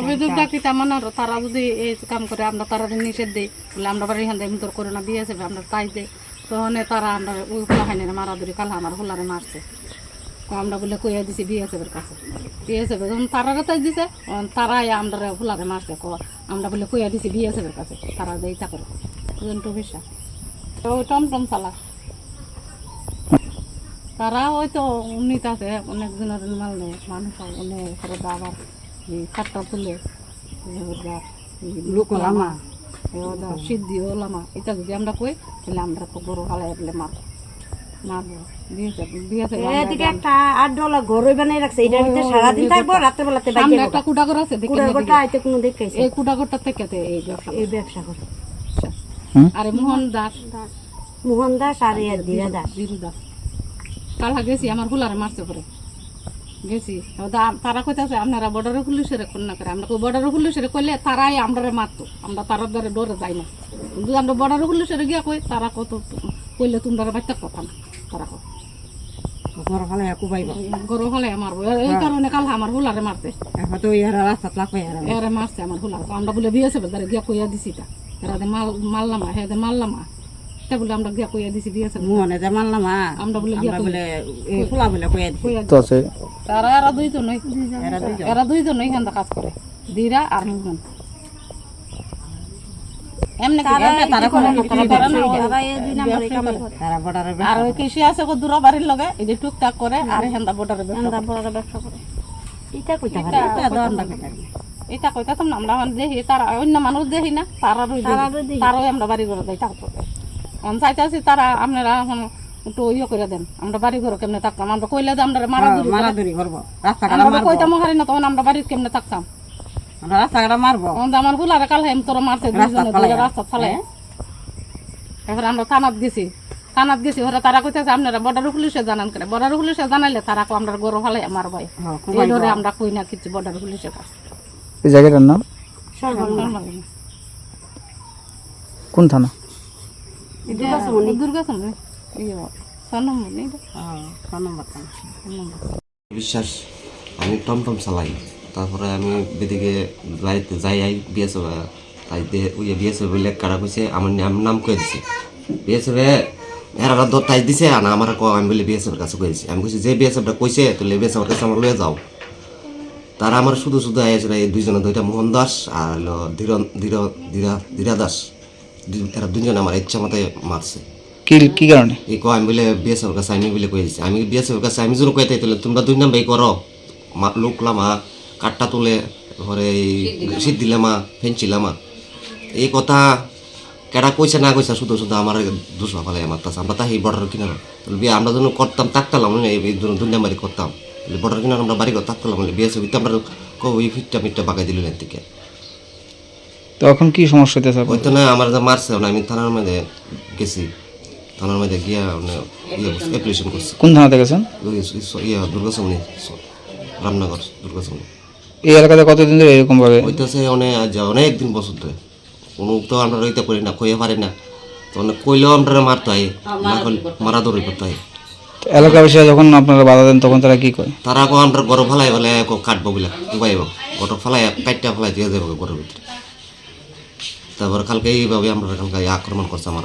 অভিযোগ ডাকি তেমন আর তারা। যদি এই কাম করে আমরা তারা নিষেধ দিই বলে আমরা বাড়ি এখান থেকে তোর করে না আমরা তাই দেই। তখন তারা আমরা ওই হাইনে মারা ধরি কাল আমার হোলারে মারছে। আমরা বলে কইয়া দিছি আছে কাছে। আছে যখন তারারে তাই দিছে তারাই আমরা হোলারে মারছে ক আমরা বলে কইয়া দিছি আছে কাছে। তারা দেই তা করে। ওই টমটম চালা। তারা ওই তো উন্নীত আছে অনেক দিনের মাল নেই। মানুষ অনেক করে আবার এই কাঠটা তুলে লোক লামা সিদ্ধি ও লামা এটা যদি আমরা কই তাহলে আমরা তো গরু হালাই বলে মারবো। মারবো। দিয়েছে দিয়েছে এদিকে একটা আট ডলার ঘর বানিয়ে রাখছে। এটার ভিতরে সারাদিন থাকব বেলাতে একটা কুটা আছে দেখে কুড়ার নিয়ে ঘরটা হয়তো কোনো দেখাইছে এই কুটা থেকে এই ব্যবসা এই করে। আরে মোহন দাস। মোহন দাস আর ধীরা দাস। বিরু দাস। কালহা গেছি আমার হুলারে মারছে পরে। গেছি। তারা কইতাছে আপনারা বর্ডারে পুলিশের কোন না করে। আমরা বর্ডারে পুলিশের কইলে তারাই আমরারে মারতো। আমরা তারার দ্বারা ডরে যাই না। কিন্তু আমরা বর্ডারে পুলিশের গিয়া কই তারা কত কইলে তোমরা বাচ্চা কথা না। তারা কুবাইব হলে মারবো এই কারণে কাল আমার হুলারে মারতে তো রাস্তাত এরা মারছে আমার হুলার। আমরা বলে গিয়া কইয়া দিছি তা। এরা দে মাল মারলামা হ্যাঁ দে বলে আমরা গিয়া কইয়া দিছি বিয়ে আছে মনে যে মানলাম আমরা বলে গিয়া বলে এই খোলা বলে কয়ে দিছি। তো আছে। তারা এরা দুইজন এরা দুইজন। এখান কাজ করে। দিরা আর মোহন এমনি কি- এমনি তারা করে? তারা করে না, ওরা এই কাম তারা বর্ডারে আর ওই কৃষি আছে গো দূর বাড়ির লগে এই যে টুকটাক করে আর হেন্দা বোটারে আমরা বড় ব্যবসা করে। এটা কইতা এটা আমরা দেখি তারা অন্য মানুষ দেখি না তারা দেখি। আমরা বাড়ি ঘরে যাই থাকতো এখন চাইতেছি তারা আপনারা এখন একটু ইয়ে করে দেন। আমরা বাড়ি ঘরে কেমনে থাকতাম? আমরা কইলে যে আমরা মারা দূর মারাদুরি করব। রাস্তাঘাট কইতাম হারি না তখন আমরা বাড়ির কেমনে থাকতাম? আমরা রাস্তাঘাট মারবো। আমার কাল হেম তোর মারছে দুজনে রাস্তা ফালাই এবার আমরা থানাত গেছি। থানাত গেছি ওরা তারা কইতেছে আপনারা বর্ডার পুলিশে জানান করে বর্ডার পুলিশে জানাইলে তারা কো আমরা গরু ফালাই আমার ভাই হ্যাঁ, এই ধরে আমরা কই না কিছু বর্ডার পুলিশের কাছে। এই জায়গাটার নাম? কোন থানা দুর্গা সামনে ইয়ে সনমনি হ্যাঁ, ছ নম্বর থানা। বিশ্বাস আমি টমটম চালাই তারপরে আমি বেদিকে বাড়িতে যাই আই বিএসএফ তাই ওই বিএসএফ বলে কারা কইছে আমার নাম নাম কয়ে দিছে বিএসএফ এরা দর তাই দিছে আর আমার ক আমি বলে বিএসএফ কাছে কয়েছি আমি কইছি যে বিএসএফটা কইছে তাহলে বিএসএফ কাছে আমার লয়ে যাও তারা আমার শুধু শুধু আইছিল এই দুইজনে দুইটা মোহন দাস আর হলো ধীর ধীর ধীরা ধীরা দাস এরা দুইজন আমার ইচ্ছা মতে মারছে। কি কি কারণে? এই কয় আমি বলে বিএসএফ কাছে আমি বলে কয়ে দিচ্ছি আমি বিএসএফ কাছে আমি যদি কয়ে তোমরা দুই নাম্বার করো। মা- লোক লামা কাঠটা তুলে ঘরে এই শীত দিলামা ফেঞ্চি লামা এই কথা কেডা কইছে না কইছে শুধু শুধু আমার দুশো ফেলে আমার তাছে আমরা তাই বর্ডার কিনার বিয়ে আমরা যখন করতাম তাকতালাম এই দুই নাম্বারই করতাম। বর্ডার কিনার আমরা বাড়ি করে তাকতালাম। বিএসএফ আমরা কই ফিটটা মিটটা বাগাই দিল না থেকে তো এখন কি সমস্যা হইতেছে? ওই তো না আমার যা মারছে না আমি থানার মধ্যে গেছি। থানার মধ্যে গিয়া মানে ইয়ে অ্যাপ্লিকেশন করছি। কোন থানাতে গেছেন? ইয়া দুর্গাসামনি রামনগর দুর্গাসামনি এই এলাকাতে কতদিন ধরে এরকম ভাবে? হইতেছে অনেক অনেক দিন বছর ধরে। কোনো তো আমরা রইতে পারি না কইয়া পারি না। তো অনেক কইলেও আমরা মারতে হয় না মারা দৌড়ি করতে হয়। তো এলাকাবাসীরা যখন আপনারা বাধা দেন তখন তারা কি করে তারা কো আমরা গরম ফেলাই বলে কাটবো বলে উবাইব গরম ফেলাই কাটটা ফেলাই দিয়ে যাব ঘরের ভিতরে। তারপর কালকে এইভাবে আমরা কালকে আক্রমণ করছে আমার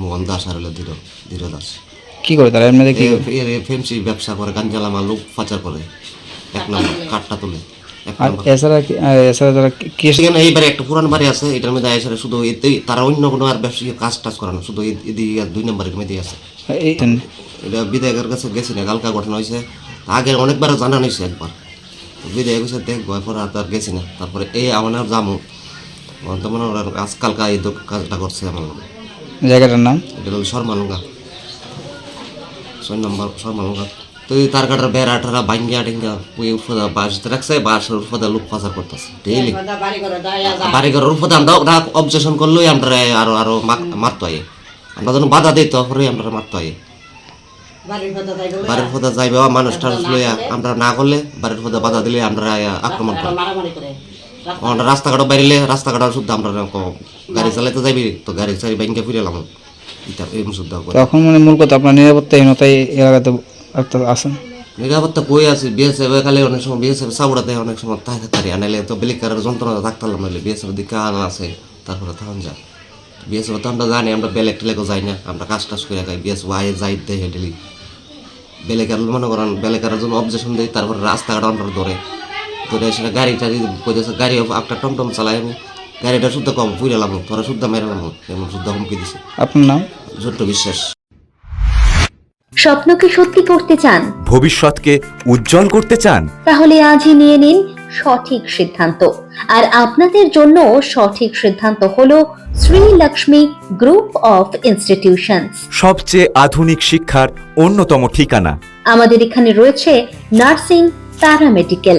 মোহন দাস আর হলো ধীর ধীর দাস। কি করে তারা? এমনিতে কি ফেমসি ব্যবসা করে গাঞ্জালামা লোক পাচার করে। এক নম্বর কাঠটা তুলে। আর এছাড়া এছাড়া সেখানে এইবারে একটা পুরান বাড়ি আছে এটার মধ্যে শুধু তারা অন্য কোনো আর ব্যবসায়িক কাজ টাজ করে না শুধু এদিকে আর দুই নম্বরের মধ্যে আছে। এই এটা বিধায়কের কাছে গেছি না কালকা ঘটনা হয়েছে। আগে অনেকবার জানানো হয়েছে একবার। বিধায়ক কাছে দেখব এরপর আর গেছি না তারপরে এই আমার আর যামু তো মনে ওরা আজকালকা এই কাজটা করছে আমার লগে। জায়গাটার নাম? এটা হলো শর্মালুঙ্গা ছয় নম্বর শর্মালুঙ্গা তো এই তার কাটার বেড়া টেরা ভাঙ্গিয়া টেঙ্গা ওই উৎপদা বাস রাখছে বাসের উৎপদা লোক পাচার করতেছে। ডেইলি বাড়ি ঘরের উৎপদা আমরা ওরা অবজেকশন করলেই আমরা আরও আরও মার- মারতো আই আমরা যখন বাধা দিই তখনই আমরা মারতো আই বাড়ির পথে যাইবে মানুষ টানুষ লইয়া আমরা না করলে বাড়ির পথে বাধা দিলে আমরা আক্রমণ করি। আমরা রাস্তাঘাট বাইরে রাস্তাঘাট শুদ্ধ আমরা গাড়ি চালাইতে যাবি তো গাড়ি চারি ব্যাংকে ফিরে এলাম। তখন মানে মূল কথা আপনার নিরাপত্তাহীনতায় এলাকাতে আছেন? নিরাপত্তা বই আছে? বিএসএফ খালি অনেক সময় বিএসএফ সাবুড়াতে অনেক সময় থাকে তারি আনাইলে তো বেলিকারের যন্ত্রণা থাকতাম নাহলে বিএসএফ দিকে আনা আছে তারপরে তখন যা বিএসএফ তো আমরা জানি আমরা বেলেগ টেলেগও যাই না আমরা কাজ টাজ করে খাই বিএসএফ আয়ে যাই দেখে ডেলি। বেলেকার মনে করেন বেলেকারের জন্য অবজেকশন দেয় তারপরে রাস্তাঘাট আমরা ধরে। সেটা গাড়ি টাড়ি কইতেছে গাড়ি একটা টমটম চালাই আমি গাড়িটা শুদ্ধ কম ফুইরালাম তোরা শুদ্ধ মেরালাম এমন শুদ্ধ হুমকি দিছে। আপনার নাম? ছোট্ট বিশ্বাস। স্বপ্নকে সত্যি করতে চান? ভবিষ্যৎকে উজ্জ্বল করতে চান? তাহলে আজই নিয়ে নিন সঠিক সিদ্ধান্ত। আর আপনাদের জন্য সঠিক সিদ্ধান্ত হলো Shri Lakshmi group of institutions. সবচেয়ে আধুনিক শিক্ষার অন্যতম ঠিকানা। আমাদের এখানে রয়েছে nursing paramedical.